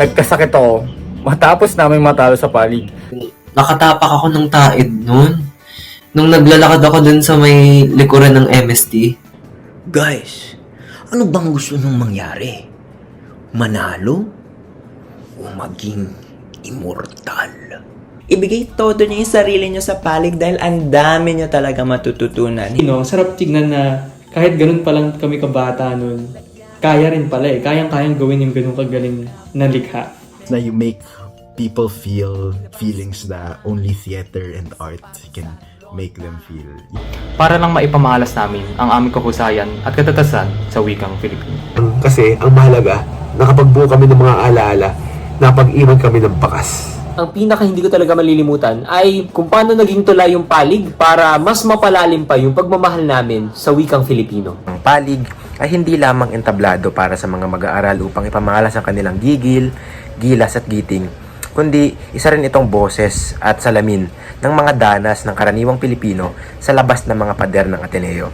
nagkasakit ako matapos namin matalo sa palig. Nakatapak ako ng taid nun. Nung naglalakad ako dun sa may likuran ng MST. Guys, ano bang gusto nung mangyari? Manalo? O maging immortal? Ibigay todo niyo yung sarili niyo sa palig dahil ang dami niyo talaga matututunan. you know, sarap tignan na kahit ganun pa lang kami kabata nun, kaya rin pala eh. Kayang-kayang gawin yung ganun kagaling na likha. na you make people feel feelings that only theater and art can make them feel. para lang maipamahalas namin ang aming kahusayan at katatasan sa wikang Filipino. Kasi ang mahalaga, nakapagbuo kami ng mga alaala, napag-iwan kami ng bakas. ang pinaka hindi ko talaga malilimutan ay kung paano naging tula yung palig para mas mapalalim pa yung pagmamahal namin sa wikang Filipino. Ang palig ay hindi lamang entablado para sa mga mag-aaral upang ipamahalas ang kanilang gigil, gilas at giting, kundi isa rin itong boses at salamin ng mga danas ng karaniwang Pilipino sa labas ng mga pader ng Ateneo.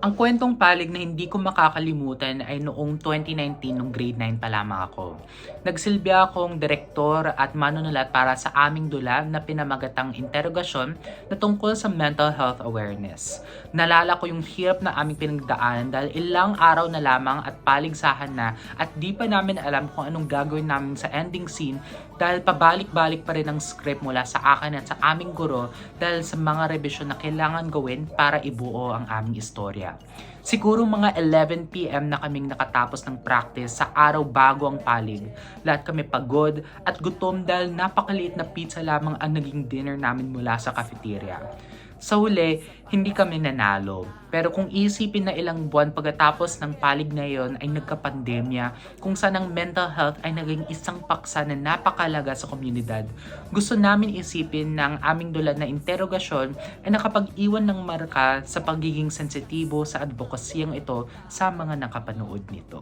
Ang kwentong palig na hindi ko makakalimutan ay noong 2019 nung grade 9 pa lamang ako. Nagsilbi akong direktor at manunulat para sa aming dula na pinamagatang interogasyon na tungkol sa mental health awareness. Nalala ko yung hirap na aming pinagdaanan dahil ilang araw na lamang at paligsahan na at di pa namin alam kung anong gagawin namin sa ending scene dahil pabalik-balik pa rin ang script mula sa akin at sa aming guro dahil sa mga revision na kailangan gawin para ibuo ang aming istorya. Siguro mga 11pm na kaming nakatapos ng practice sa araw bago ang palig. Lahat kami pagod at gutom dahil napakaliit na pizza lamang ang naging dinner namin mula sa cafeteria. Sa huli, hindi kami nanalo. Pero kung isipin na ilang buwan pagkatapos ng palig na yon ay nagka-pandemya, kung saan ang mental health ay naging isang paksa na napakalaga sa komunidad, gusto namin isipin na ang aming dula na interogasyon ay nakapag-iwan ng marka sa pagiging sensitibo sa advokasyang ito sa mga nakapanood nito.